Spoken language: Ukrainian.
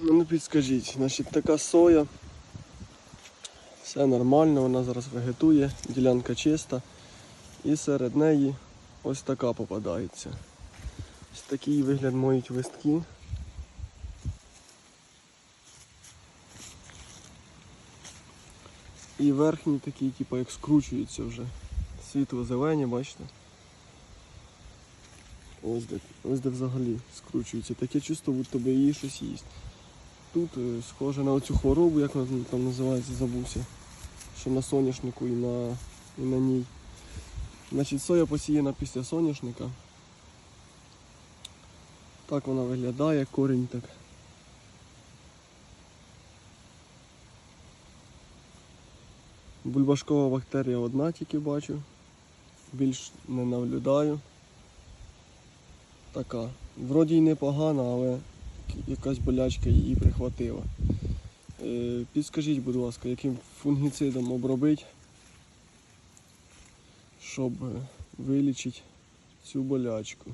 Ну підскажіть, значить така соя. Все нормально, вона зараз вегетує, ділянка чиста. І серед неї ось така попадається. Ось такий вигляд мають листки. І верхні такі, типу, як скручуються вже. Світло-зелені, бачите? Ось де, ось де взагалі скручується. Таке чувство, будто би її щось їсть. Тут е, схоже на оцю хворобу, як вона там називається, забувся. Що на соняшнику і на, і на ній. Значить, соя посіяна після соняшника. Так вона виглядає, корінь так. Бульбашкова бактерія одна тільки бачу. Більш не наблюдаю. Така. Вроді й непогана, але якась болячка її прихватила. Е, Підскажіть, будь ласка, яким фунгіцидом обробити, щоб е, вилічити цю болячку.